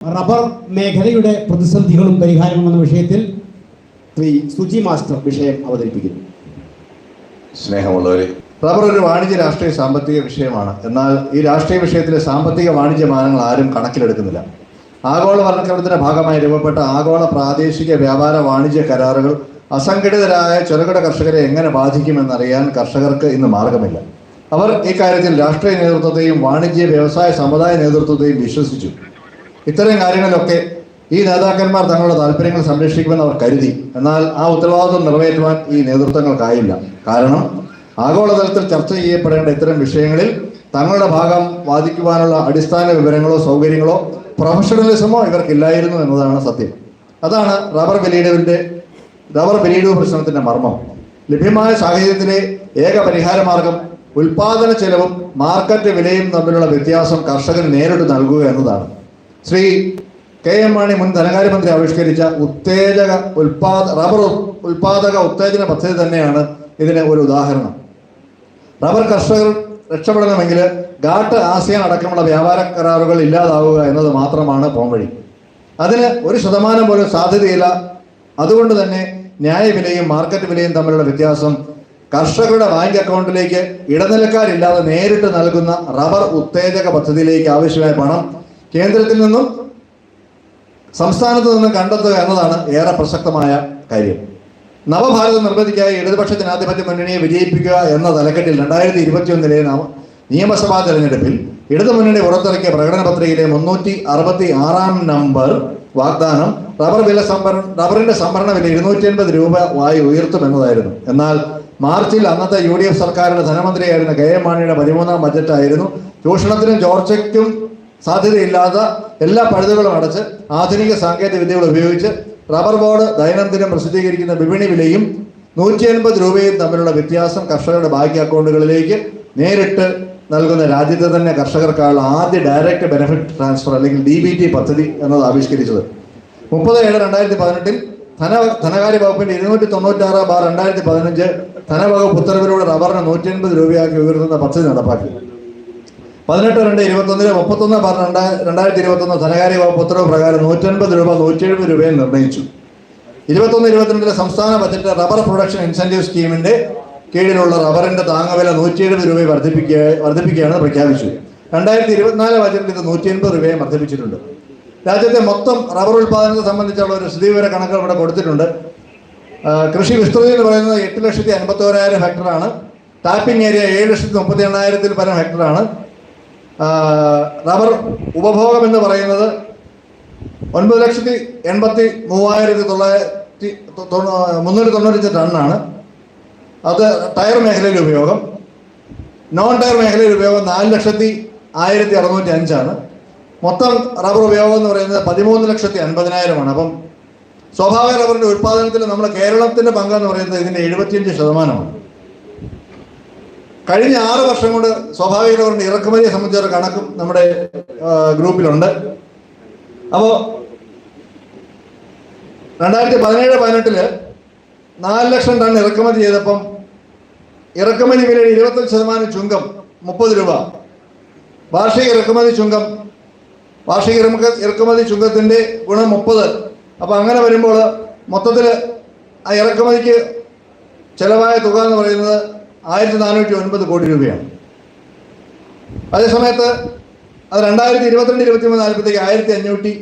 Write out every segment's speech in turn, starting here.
Rubber മേഖലയുടെ പ്രതിസന്ധികളും പരിഹാരവും എന്ന വിഷയത്തിൽ ശ്രീ സുജി മാസ്റ്റർ വിഷയം അവതരിപ്പിക്കുന്നു. സ്നേഹമുള്ളവരെ റബ്ബർ ഒരു വാണിജ്യ രാഷ്ട്രീയ സാമ്പത്തിക വിഷയമാണ്. എന്നാൽ ഈ രാഷ്ട്രീയ വിഷയത്തിലെ സാമ്പത്തിക വാണിജ്യ മാനങ്ങൾ ആരും കണക്കിലെടുക്കുന്നില്ല. ആഗോളവൽക്കരണത്തിന്റെ ഭാഗമായി രൂപപ്പെട്ട ആഗോള പ്രാദേശിക വ്യാപാര വാണിജ്യ കരാറുകൾ അസംഘടിതരായ ചെറുകിട കർഷകരെ എങ്ങനെ ബാധിക്കുമെന്നറിയാൻ കർഷകർക്ക് ഇന്ന് മാർഗമില്ല. അവർ ഇക്കാര്യത്തിൽ രാഷ്ട്രീയ നേതൃത്വത്തെയും വാണിജ്യ വ്യവസായ സമുദായ നേതൃത്വത്തെയും വിശ്വസിച്ചു. ഇത്തരം കാര്യങ്ങളിലൊക്കെ ഈ നേതാക്കന്മാർ തങ്ങളുടെ താല്പര്യങ്ങൾ സംരക്ഷിക്കുമെന്ന് അവർ കരുതി. എന്നാൽ ആ ഉത്തരവാദിത്വം നിറവേറ്റുവാൻ ഈ നേതൃത്വങ്ങൾക്കായില്ല. കാരണം ആഗോളതലത്തിൽ ചർച്ച ചെയ്യപ്പെടേണ്ട ഇത്തരം വിഷയങ്ങളിൽ തങ്ങളുടെ ഭാഗം വാദിക്കുവാനുള്ള അടിസ്ഥാന വിവരങ്ങളോ സൗകര്യങ്ങളോ പ്രൊഫഷണലിസമോ ഇവർക്കില്ലായിരുന്നു എന്നതാണ് സത്യം. അതാണ് റബ്ബർ ബലീഡുവിന്റെ റബ്ബർ വിലയിടവ് പ്രശ്നത്തിന്റെ മർമ്മം. ലഭ്യമായ സാഹചര്യത്തിലെ ഏക പരിഹാരമാർഗം ഉൽപാദന ചെലവും മാർക്കറ്റ് വിലയും തമ്മിലുള്ള വ്യത്യാസം കർഷകന് നേരിട്ട് നൽകുക എന്നതാണ്. ശ്രീ കെ എം മാണി മുൻ ധനകാര്യമന്ത്രി ആവിഷ്കരിച്ച ഉത്തേജക ഉൽപാദ റബ്ബർ ഉൽപാദക ഉത്തേജന പദ്ധതി തന്നെയാണ് ഇതിന് ഒരു ഉദാഹരണം. റബ്ബർ കർഷകർ രക്ഷപ്പെടണമെങ്കിൽ ഗാട്ട് ആസിയാൻ അടക്കമുള്ള വ്യാപാര കരാറുകൾ ഇല്ലാതാവുക എന്നത് മാത്രമാണ് പോംവഴി. അതിന് ഒരു ശതമാനം പോലും സാധ്യതയില്ല. അതുകൊണ്ട് തന്നെ ന്യായവിലയും മാർക്കറ്റ് വിലയും തമ്മിലുള്ള വ്യത്യാസം കർഷകരുടെ ബാങ്ക് അക്കൗണ്ടിലേക്ക് ഇടനിലക്കാരില്ലാതെ നേരിട്ട് നൽകുന്ന റബ്ബർ ഉത്തേജക പദ്ധതിയിലേക്ക് ആവശ്യമായ പണം കേന്ദ്രത്തിൽ നിന്നും സംസ്ഥാനത്ത് നിന്നും കണ്ടെത്തുക എന്നതാണ് ഏറെ പ്രസക്തമായ കാര്യം. നവഭാരത നിർമ്മിതിക്കായി ഇടതുപക്ഷ ജനാധിപത്യ മുന്നണിയെ വിജയിപ്പിക്കുക എന്ന തലക്കെട്ടിൽ രണ്ടായിരത്തി ഇരുപത്തിയൊന്നിലെ നിയമസഭാ തെരഞ്ഞെടുപ്പിൽ ഇടതു മുന്നണി പുറത്തിറക്കിയ പ്രകടന പത്രികയിലെ മുന്നൂറ്റി അറുപത്തി ആറാം നമ്പർ വാഗ്ദാനം റബ്ബർ വില സംഭരണ റബ്ബറിന്റെ സംഭരണ വില ഇരുന്നൂറ്റി എൺപത് രൂപ വായി ഉയർത്തുമെന്നതായിരുന്നു എന്നാൽ മാർച്ചിൽ അന്നത്തെ യു ഡി എഫ് സർക്കാരിന്റെ ധനമന്ത്രിയായിരുന്ന കെ എം മാണിയുടെ പതിമൂന്നാം ബജറ്റായിരുന്നു. ചൂഷണത്തിനും ചോർച്ചയ്ക്കും സാധ്യതയില്ലാത്ത എല്ലാ പഴുതുകളും അടച്ച് ആധുനിക സാങ്കേതിക വിദ്യകൾ ഉപയോഗിച്ച് റബ്ബർ ബോർഡ് ദൈനംദിനം പ്രസിദ്ധീകരിക്കുന്ന വിപണി വിലയും നൂറ്റി എൺപത് രൂപയും തമ്മിലുള്ള വ്യത്യാസം കർഷകരുടെ ബാങ്ക് അക്കൗണ്ടുകളിലേക്ക് നേരിട്ട് നൽകുന്ന രാജ്യത്തെ തന്നെ കർഷകർക്കായുള്ള ആദ്യ ഡയറക്റ്റ് ബെനിഫിറ്റ് ട്രാൻസ്ഫർ അല്ലെങ്കിൽ ഡി ബി ടി പദ്ധതി എന്നത് ആവിഷ്കരിച്ചത്. മുപ്പത് ഏഴ് രണ്ടായിരത്തി പതിനെട്ടിൽ ധന ധനകാര്യ വകുപ്പിന്റെ ഇരുന്നൂറ്റി തൊണ്ണൂറ്റാറ് ബാർ രണ്ടായിരത്തി പതിനഞ്ച് ധനവകുപ്പ് ഉത്തരവിലൂടെ റബ്ബറിന് നൂറ്റി എൺപത് രൂപയാക്കി ഉയർത്തുന്ന പദ്ധതി നടപ്പാക്കി. പതിനെട്ട് രണ്ട് ഇരുപത്തൊന്നിന് മുപ്പത്തൊന്ന് രണ്ടാ രണ്ടായിരത്തി ഇരുപത്തൊന്ന് ധനകാര്യ വകുപ്പ് ഉത്തരവ് പ്രകാരം നൂറ്റൻപത് രൂപ നൂറ്റി എഴുപത് രൂപയും നിർണയിച്ചു ഇരുപത്തൊന്ന് ഇരുപത്തിരണ്ടിലെ സംസ്ഥാന ബജറ്റ് റബ്ബർ പ്രൊഡക്ഷൻ ഇൻസെന്റീവ് സ്കീമിന്റെ കീഴിലുള്ള റബ്ബറിന്റെ താങ്ങുവില നൂറ്റി എഴുപത് രൂപ വർദ്ധിപ്പിക്കുക വർദ്ധിപ്പിക്കുകയാണെന്ന് പ്രഖ്യാപിച്ചു രണ്ടായിരത്തി ഇരുപത്തിനാല് ബജറ്റിൽ ഇത് നൂറ്റി എൺപത് രൂപയും വർദ്ധിപ്പിച്ചിട്ടുണ്ട്. രാജ്യത്തെ മൊത്തം റബ്ബർ ഉൽപ്പാദനത്തെ സംബന്ധിച്ചുള്ള ഒരു സ്ഥിതിവിവര കണക്കുകൾ ഇവിടെ കൊടുത്തിട്ടുണ്ട്. കൃഷി വിസ്തൃതി എന്ന് പറയുന്നത് എട്ട് ലക്ഷത്തി അൻപത്തി ഓരായിരം ഹെക്ടറാണ്. ടാപ്പിംഗ് ഏരിയ ഏഴ് ലക്ഷത്തി മുപ്പത്തി എണ്ണായിരത്തിൽ പരം ഹെക്ടറാണ്. റബ്ബർ ഉപഭോഗം എന്ന് പറയുന്നത് ഒൻപത് ലക്ഷത്തി എൺപത്തി മൂവായിരത്തി തൊള്ളായിരത്തി മുന്നൂറ്റി തൊണ്ണൂറ്റഞ്ച് ടണ്ണാണ്. അത് ടയർ മേഖലയിൽ ഉപയോഗം. നോൺ ടയർ മേഖലയിൽ ഉപയോഗം നാല് ലക്ഷത്തി ആയിരത്തി അറുന്നൂറ്റി അഞ്ചാണ്. മൊത്തം റബ്ബർ ഉപയോഗം എന്ന് പറയുന്നത് പതിമൂന്ന് ലക്ഷത്തി അൻപതിനായിരമാണ്. അപ്പം സ്വാഭാവിക റബ്ബറിന്റെ ഉൽപ്പാദനത്തിൽ നമ്മുടെ കേരളത്തിന്റെ പങ്കെന്ന് പറയുന്നത് ഇതിന്റെ എഴുപത്തിയഞ്ച് ശതമാനമാണ്. കഴിഞ്ഞ ആറ് വർഷം കൊണ്ട് സ്വാഭാവിക റബ്ബറിന്റെ ഇറക്കുമതിയെ സംബന്ധിച്ച ഒരു കണക്കും നമ്മുടെ ഗ്രൂപ്പിലുണ്ട്. അപ്പോൾ രണ്ടായിരത്തി പതിനേഴ് പതിനെട്ടിൽ നാല് ലക്ഷം ടൺ ഇറക്കുമതി ചെയ്തപ്പം ഇറക്കുമതി വിലയുടെ ഇരുപത്തഞ്ച് ശതമാനം ചുങ്കം മുപ്പത് രൂപ. വാർഷിക ഇറക്കുമതി ചുങ്കം വാർഷിക ഇറക്കുമതി ചുങ്കത്തിന്റെ ഗുണം മുപ്പത്. അപ്പൊ അങ്ങനെ വരുമ്പോൾ മൊത്തത്തിൽ ആ ഇറക്കുമതിക്ക് ചെലവായ തുക എന്ന് പറയുന്നത് ആയിരത്തി നാനൂറ്റി ഒൻപത് കോടി രൂപയാണ്. അതേസമയത്ത് അത് രണ്ടായിരത്തി ഇരുപത്തിരണ്ട് ഇരുപത്തി മൂന്ന് ആയപ്പോഴത്തേക്ക് ആയിരത്തി അഞ്ഞൂറ്റി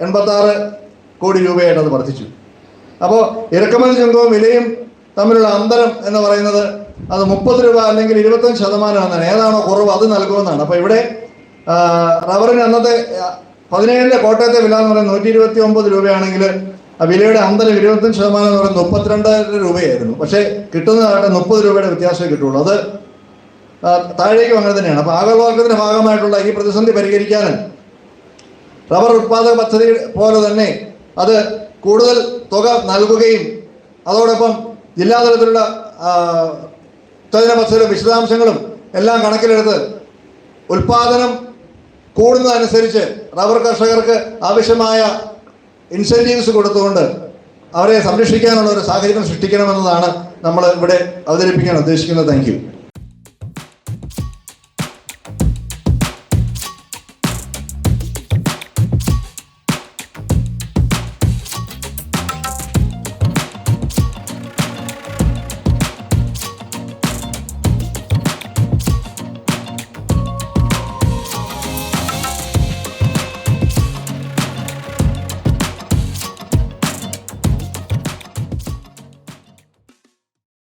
എൺപത്തി ആറ് കോടി രൂപയായിട്ട് അത് വർദ്ധിച്ചു. അപ്പോൾ ഇറക്കുമതി ചുങ്കവും വിലയും തമ്മിലുള്ള അന്തരം എന്ന് പറയുന്നത് അത് മുപ്പത് രൂപ അല്ലെങ്കിൽ ഇരുപത്തഞ്ച് ശതമാനം എന്നാണ്. ഏതാണോ കുറവ് അത് നൽകുമെന്നാണ്. അപ്പോൾ ഇവിടെ റബ്ബറിന് അന്നത്തെ പതിനേഴിന്റെ കോട്ടയത്തെ വില എന്ന് പറയുന്നത് നൂറ്റി ഇരുപത്തി ഒമ്പത് രൂപയാണെങ്കിൽ ആ വിലയുടെ അന്തരം ഇരുപത്തഞ്ച് ശതമാനം എന്ന് പറയുന്നത് മുപ്പത്തിരണ്ടായിരം രൂപയായിരുന്നു. പക്ഷേ കിട്ടുന്നതായിട്ട് മുപ്പത് രൂപയുടെ വ്യത്യാസമേ കിട്ടുള്ളൂ അത് താഴേക്കും അങ്ങനെ തന്നെയാണ്. അപ്പോൾ ആഗോളവർഗത്തിന്റെ ഭാഗമായിട്ടുള്ള ഈ പ്രതിസന്ധി പരിഹരിക്കാൻ റബ്ബർ ഉത്പാദക പദ്ധതി പോലെ തന്നെ അത് കൂടുതൽ തുക നൽകുകയും അതോടൊപ്പം ജില്ലാതലത്തിലുള്ള ഉത്തേജന പദ്ധതിയുടെ വിശദാംശങ്ങളും എല്ലാം കണക്കിലെടുത്ത് ഉൽപാദനം കൂടുന്നതനുസരിച്ച് റബ്ബർ കർഷകർക്ക് ആവശ്യമായ ഇൻസെന്റീവ്സ് കൊടുത്തുകൊണ്ട് അവരെ സംരക്ഷിക്കാനുള്ള ഒരു സാഹചര്യം സൃഷ്ടിക്കണമെന്നതാണ് നമ്മൾ ഇവിടെ അവതരിപ്പിക്കാൻ ഉദ്ദേശിക്കുന്നത്. താങ്ക്